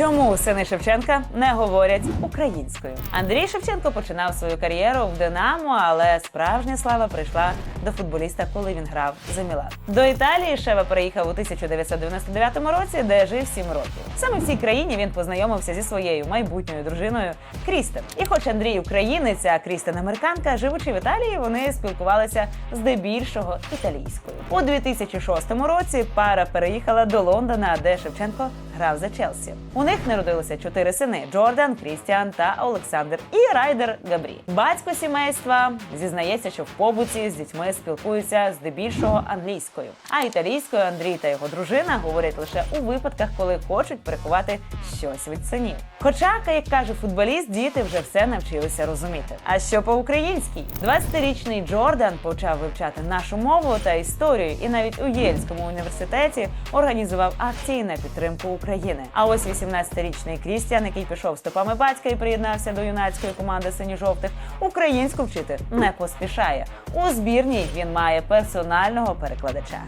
Чому сини Шевченка не говорять українською? Андрій Шевченко починав свою кар'єру в Динамо, але справжня слава прийшла до футболіста, коли він грав за Мілан. До Італії Шева переїхав у 1999 році, де жив 7 років. Саме в цій країні він познайомився зі своєю майбутньою дружиною Крістен. І хоч Андрій українець, а Крістен американка, живучи в Італії, вони спілкувалися здебільшого італійською. У 2006 році пара переїхала до Лондона, де Шевченко грав за Челсі. У них народилися чотири сини: Джордан, Крістіан та Олександр і Райдер Габрі. Батько сімейства зізнається, що в побуті з дітьми спілкуються здебільшого англійською, а італійською Андрій та його дружина говорять лише у випадках, коли хочуть приховати щось від синів. Хоча, як каже футболіст, діти вже все навчилися розуміти. А що по-українськи? 20-річний Джордан почав вивчати нашу мову та історію, і навіть у Єльському університеті організував акції на підтримку України. А ось 18-річний Крістіан, який пішов стопами батька і приєднався до юнацької команди синьо-жовтих, українську вчити не поспішає. У збірній він має персонального перекладача.